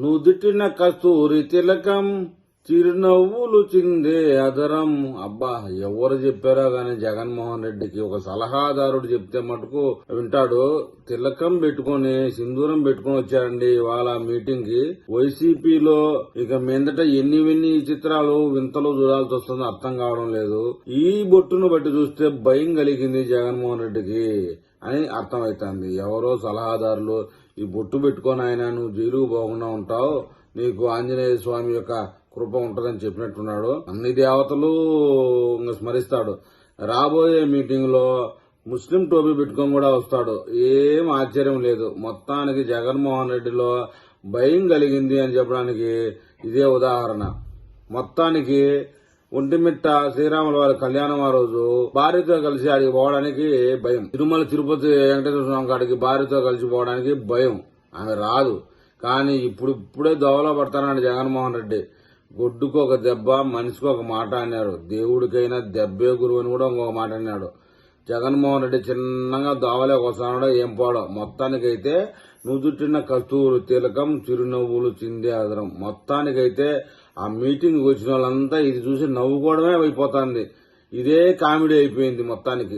నుదుటిన కస్తూరి తిలకం చిరునవ్వులు చిందే అదరం. అబ్బా ఎవరు చెప్పారో గాని జగన్మోహన్ రెడ్డికి ఒక సలహాదారుడు చెప్తే మటుకు వింటాడు. తిలకం పెట్టుకొని సింధూరం పెట్టుకొని వచ్చారండి ఇవాళ మీటింగ్కి వైసీపీలో ఇక మీదట ఎన్ని ఎన్ని చిత్రాలు వింతలు చూడాల్సి వస్తుందో అర్థం కావడం లేదు. ఈ బొట్టును బట్టి చూస్తే భయం కలిగింది జగన్మోహన్ రెడ్డికి అని అర్థమైతుంది. ఎవరో సలహాదారులు ఈ బొట్టు పెట్టుకొని ఆయన నువ్వు జైలుకు పోకుండా ఉంటావు. నీకు ఆంజనేయ స్వామి యొక్క కృప ఉంటుందని చెప్పినట్టున్నాడు. అన్ని దేవతలు స్మరిస్తాడు. రాబోయే మీటింగ్లో ముస్లిం టోపీ పెట్టుకొని కూడా వస్తాడు. ఏం ఆశ్చర్యం లేదు. మొత్తానికి జగన్మోహన్ రెడ్డిలో భయం కలిగింది అని చెప్పడానికి ఇదే ఉదాహరణ. మొత్తానికి ఒంటిమిట్ట శ్రీరాముల వారి కళ్యాణం ఆ రోజు భార్యతో కలిసి ఆడికి పోవడానికి భయం. తిరుమల తిరుపతి వెంకటేశ్వర స్వామి కాడికి భార్యతో కలిసి పోవడానికి భయం. ఆమె రాదు. కానీ ఇప్పుడు ఇప్పుడే దోవలో పడతానని జగన్మోహన్ రెడ్డి. గొడ్డుకు ఒక దెబ్బ మనిషికి ఒక మాట అన్నాడు. దేవుడికైనా దెబ్బే గురువు అని కూడా ఇంకొక మాట అన్నాడు. జగన్మోహన్ రెడ్డి చిన్నగా దోవలే వస్తాడో ఏం పోవడం మొత్తానికైతే నుదుటిన కస్తూరు తిలకం చిరునవ్వులు చిందే ఆదరం మొత్తానికైతే ఆ మీటింగ్ వచ్చిన వాళ్ళంతా ఇది చూసి నవ్వుకోవడమే అయిపోతుంది. ఇదే కామెడీ అయిపోయింది మొత్తానికి.